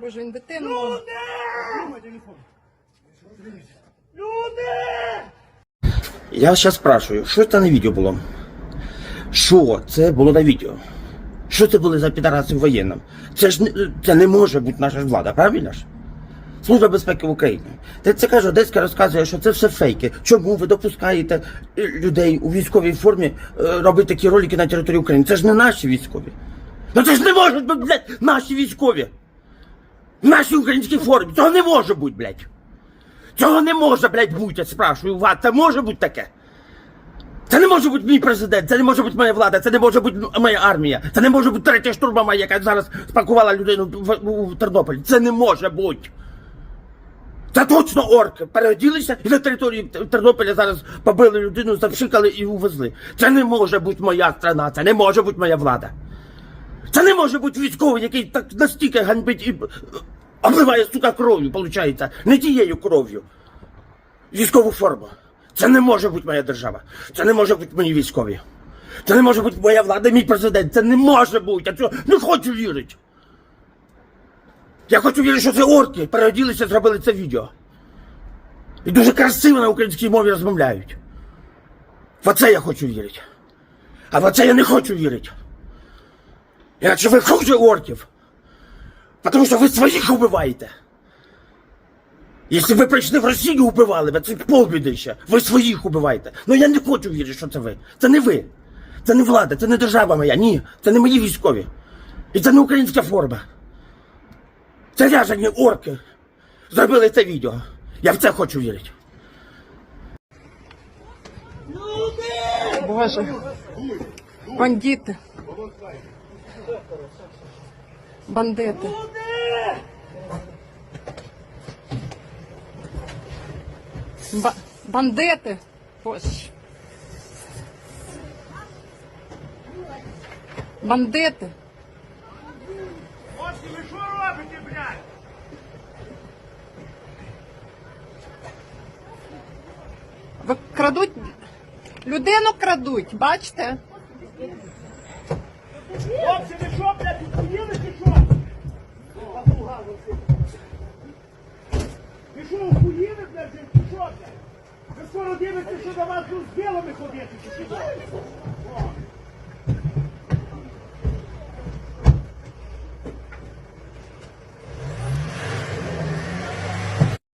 Боже, він дитину. Я зараз спрашиваю, що це на відео було? Що це було на відео? Що це були за підараси в воєнному? Це ж не, це не може бути наша ж влада, правильно ж? Служба безпеки в Україні. Та це каже, Одеська розказує, що це все фейки. Чому ви допускаєте е, людей у військовій формі е, робити такі ролики на території України? Це ж не наші військові. Ну це ж не можуть бути, блядь, наші військові. В нашій українській формі. Цього не може бути, блядь. Цього не може, блядь, бути, я спрашиваю вас. Це може бути таке? Це не може бути мій президент, це не може бути моя влада, це не може бути моя армія, це не може бути третя штурмова, яка зараз спакувала людину в, Тернополі. Це не може бути. Це точно орки. Переоділися і на території Тернополя зараз побили людину, завшикали і увезли. Це не може бути моя страна, це не може бути моя влада. Це не може бути військовий, який так настільки ганьбить і е, обливає, сука, кров'ю, виходить. Не тією кров'ю. Військову форму. Це не може бути моя держава. Це не може бути мої військові. Це не може бути моя влада, мій президент. Це не може бути. Я цього не хочу вірити. Я хочу вірити, що це орки переоділися, зробили це відео. І дуже красиво на українській мові розмовляють. В оце я хочу вірити. А в оце я не хочу вірити. Іначе ви хуже орків. Тому що ви своїх убиваєте. Якщо ви прийшли в Росію убивали, це полбіди ще. Ви своїх убиваєте. Ну я не хочу вірити, що це ви. Це не ви. Це не влада, це не держава моя. Ні. Це не мої військові. І це не українська форма. Це ряжені орки. Зробили це відео. Я в це хочу вірити. Боже. Бандити. Бандити. Ба- бандити. Боже. Бандити. Хлопці, ви що робите, блядь? Ви крадуть. Людину крадуть, бачите? Хлопці, ви що, блядь, поїли чи що? Ви що, охуїли, блядь, чи що, блядь? Ви скоро дивитеся, що до вас тут з білими ходити, чи що? О.